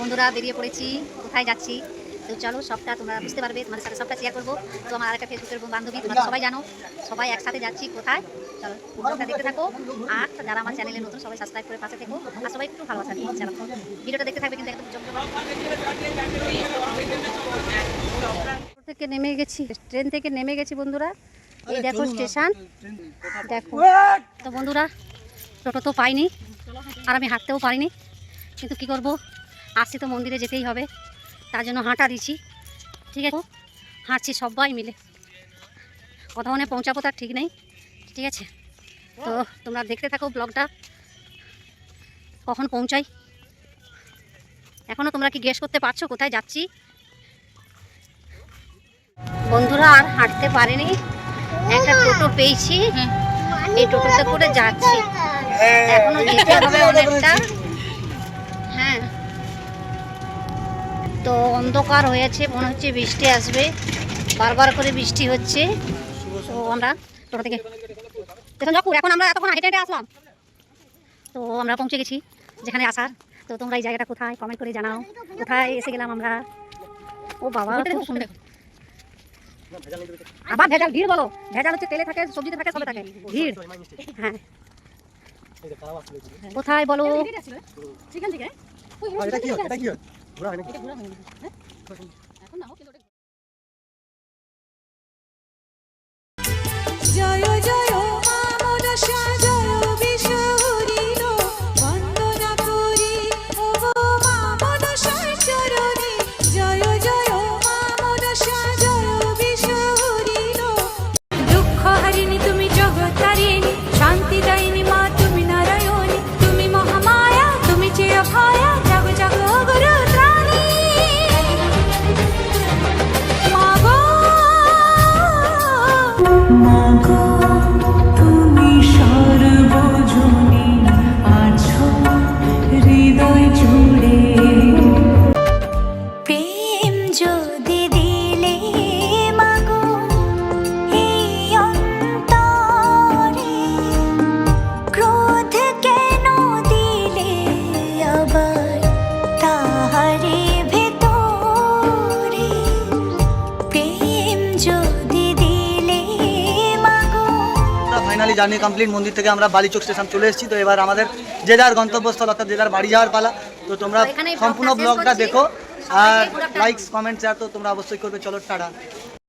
বন্ধুরা বেরিয়ে পড়েছি। কোথায় যাচ্ছি? তো চলো সবটা তোমরা বুঝতে পারবে। তোমাদের সাথে সবটা শেয়ার করব। তো আমার আরেকটা ফেসবুকের বান্ধবী তোমরা সবাই জানো। সবাই একসাথে যাচ্ছি কোথায়? চলো ভিডিওটা দেখতে থাকো। আর যারা আমার চ্যানেলে নতুন সবাই সাবস্ক্রাইব করে পাশে থেকো। আর সবাই একটু ভালোবাসা দিও চলো ভিডিওটা দেখতে থাকবে কিন্তু একদম থেকে নেমে গেছি। ট্রেন থেকে নেমে গেছি বন্ধুরা। এই দেখো স্টেশন। দেখো। তো বন্ধুরা টোটো তো পাইনি। আর আমি হাঁটতেও পারিনি। কিন্তু কি করব? আসছি তো মন্দিরে যেতেই হবে। তার জন্য হাঁটা দিচ্ছি। ঠিক আছে? হাঁটছি সবাই মিলে। কতক্ষণে পৌঁছাবো, তার ঠিক নেই। ঠিক আছে? তো তোমরা দেখতে থাকো ব্লগটা। কখন পৌঁছাই? এখনও তোমরা কি গেস করতে পারছ? কোথায় যাচ্ছি? বন্ধুরা আর হাঁটতে পারেনি। একটা টোটো পেয়েছি। এই টোটোতে করে যাচ্ছি। এখনও যেতে হবে অনেকটা। তো অন্ধকার হয়েছে, মনে হচ্ছে বৃষ্টি আসবে। বারবার করে বৃষ্টি হচ্ছে। তো আমরা টোটো থেকে যখন এখন আমরা এতক্ষণ হেঁটে হেঁটে আসলাম। তো আমরা পৌঁছে গেছি, যেখানে আসার। তো তোমরা এই জায়গাটা কোথায়? কমেন্ট করে জানাও। কোথায় এসে গেলাম আমরা? ও বাবা আবার ভেজাল, ভিড় বলো। ভেজাল হচ্ছে তেলে থাকে, সবজিতে থাকে, সবে থাকে। ভিড়। হ্যাঁ। কোথায় বলো? এটা কি হয়? নাকি ঘোরা হয় নাকি? জয় ফাইনালি জার্নি কমপ্লিট মন্দির থেকে আমরা বালিচক স্টেশন চলে এসেছি। তো এবার আমাদের যে যার গন্তব্যস্থল অর্থাৎ যে যার বাড়ি যাওয়ার পালা তো তোমরা সম্পূর্ণ ব্লগটা। দেখো। আর লাইক লাইকস কমেন্ট শেয়ার তো তোমরা অবশ্যই করবে। চলো টাটা।